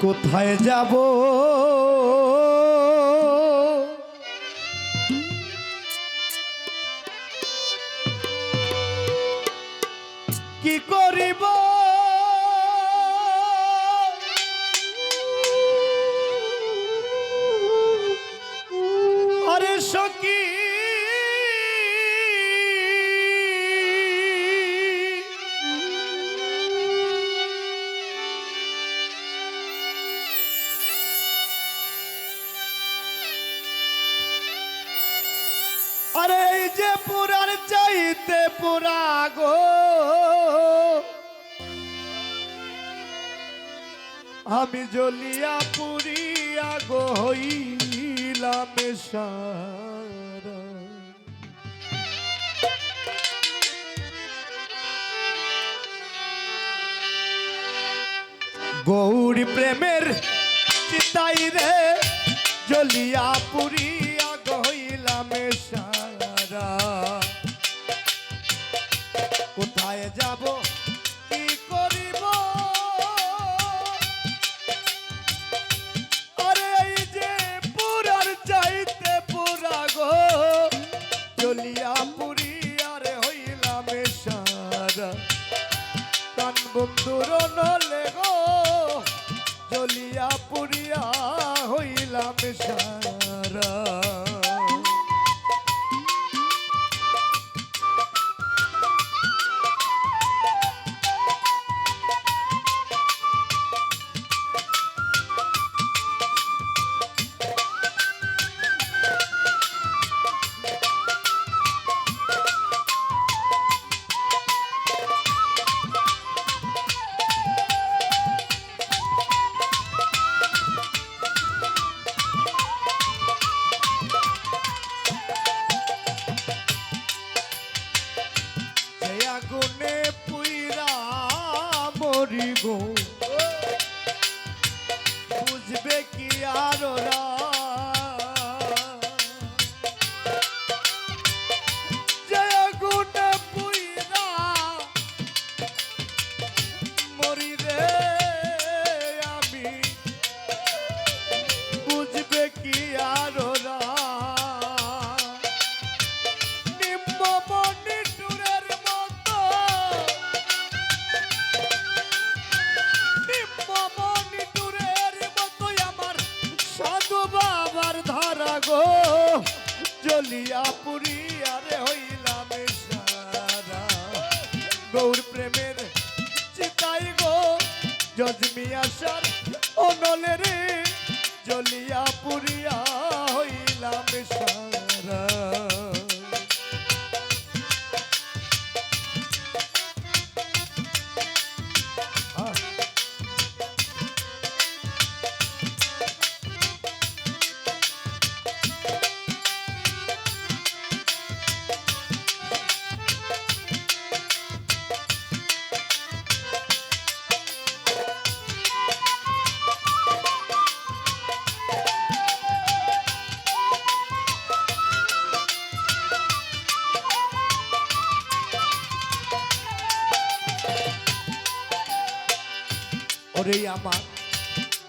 কোথায় যাব? আমি জ্বলিয়া পুরিয়া গো হইলাম গৌরী প্রেমের চিতাই রে জ্বলিয়া পুরিয়া সুরনো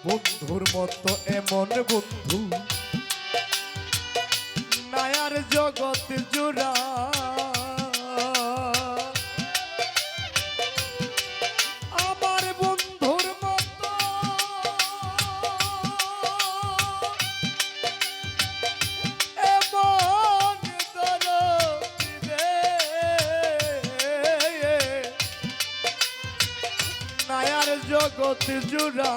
বন্ধুর মতো এমন বন্ধু। নায়ার জগৎ জোড়া। জগৎ জোড়া।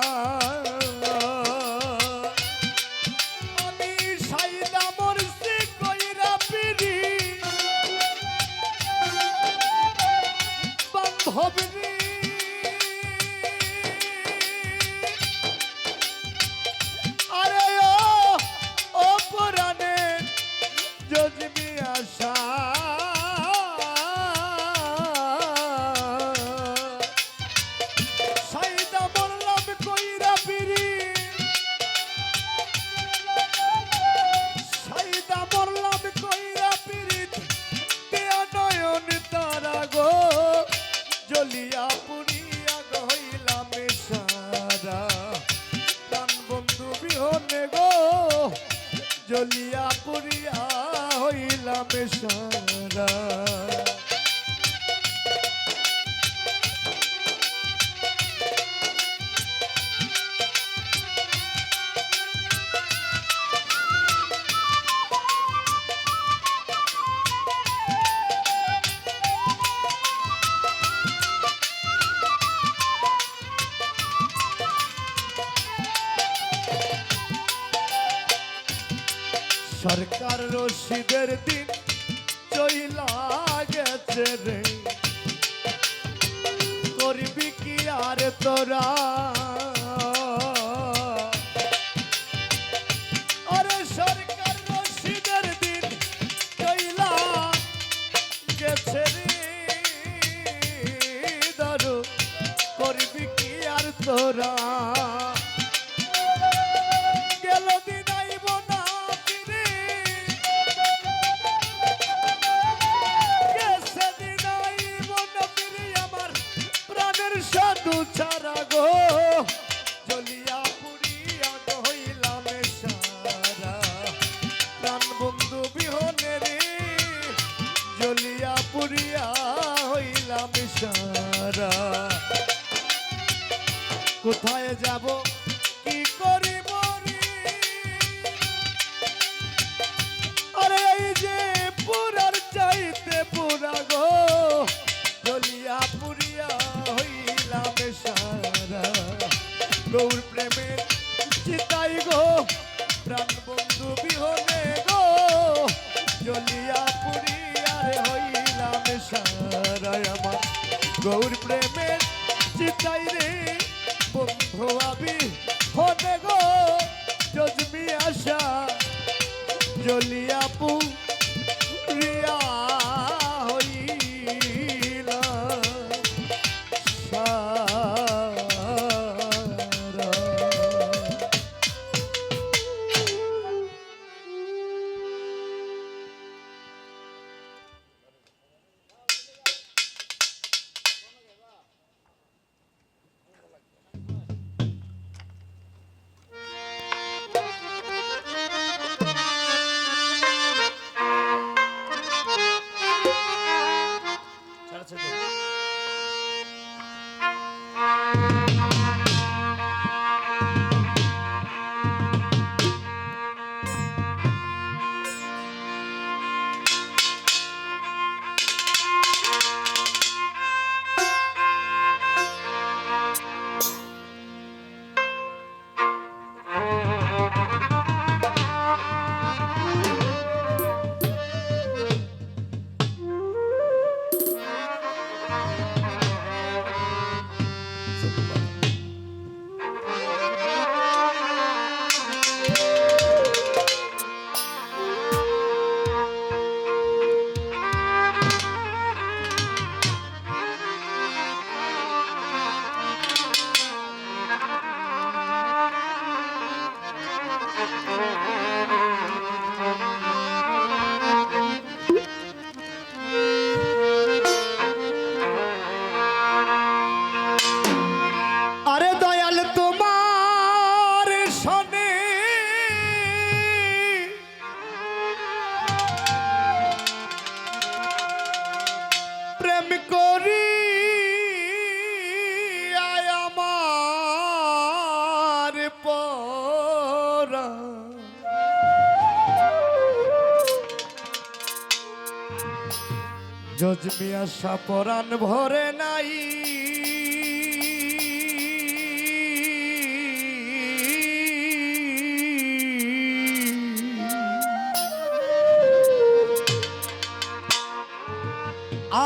আশা পরাণ ভরে নাই।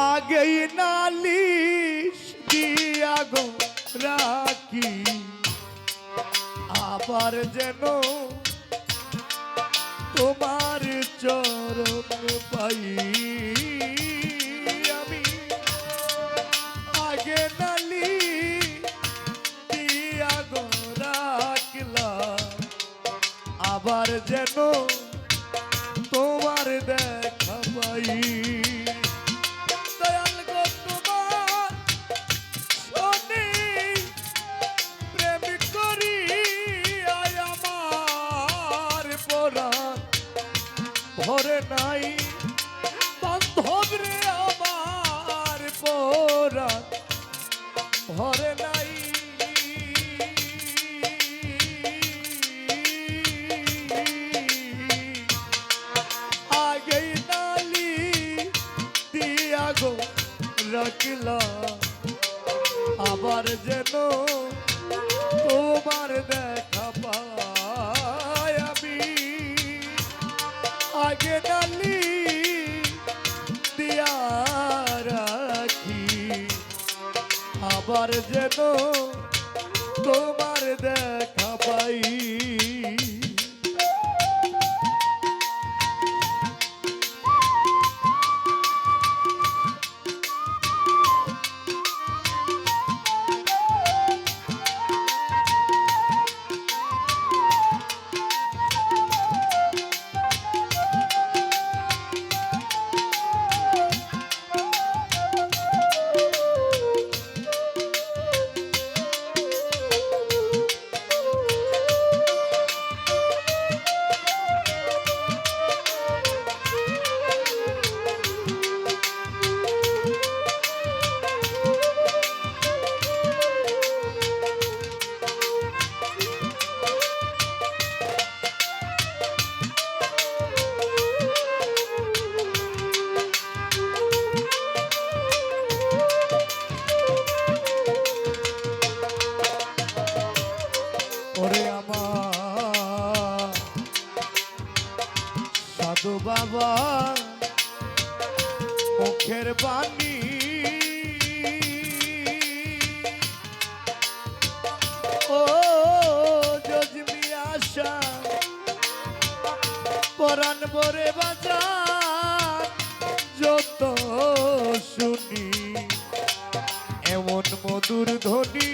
আগেই নালিশ দিয়া গো রাখি আবার যেন তোমার চরণ পাই। আবার যেন তোমার দেখা পাই। দয়াল গো, তোমার শনি প্রেম করি আমার পরা ভরে নাই দেখল, আবার যেন তোমার দেখা পাই আমি। আগে ডালি দিয়া রাখি, আবার যেন তোমার দেখা পাই। কানবো রে বাজান যত শুনি এমন মধুর ধ্বনি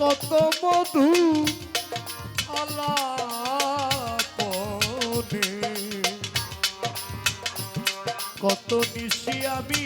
কত মধু আলাপনে কত নিশি আমি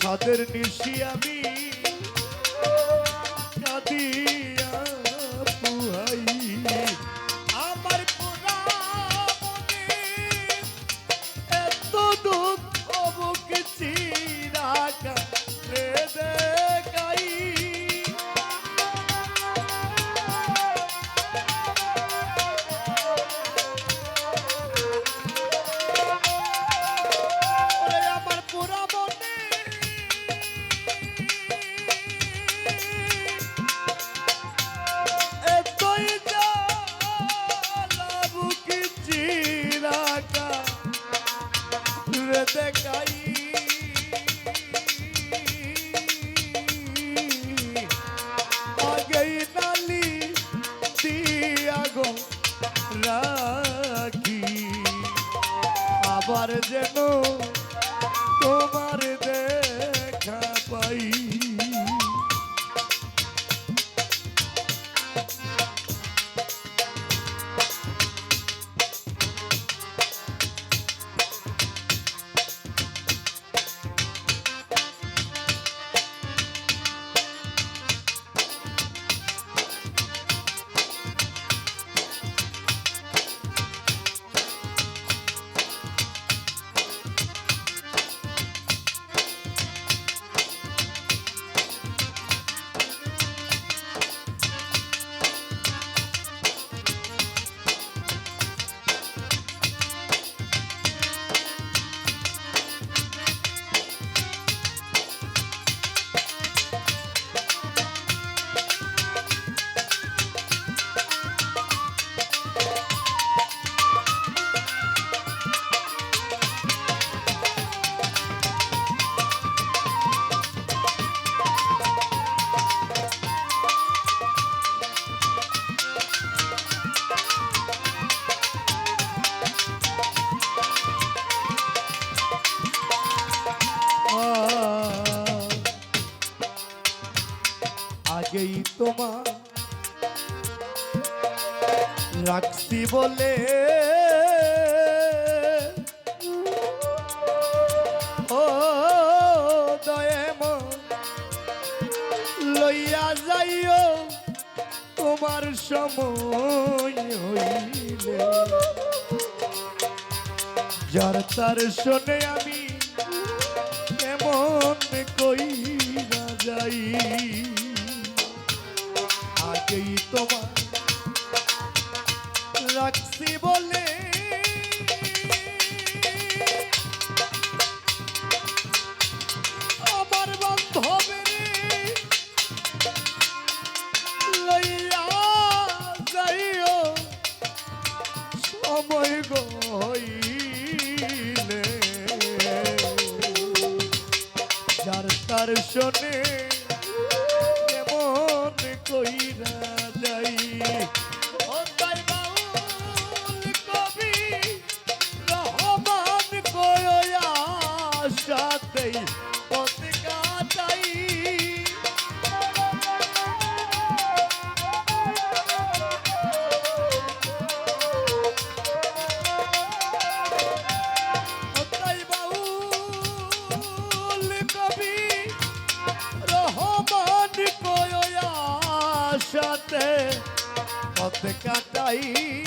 সাদের নিশি আমি। দেখাই। আগেই নালি দিয়া গো রাখি। আবার যেন তোমার রাখছি বলে ও দয়েম লইয়া যাইও তোমার সময় হইলে। যার তার শোনে আমি তোমার। রাখছি সাথেই পথ কাটাই সাথে পথ কাটাই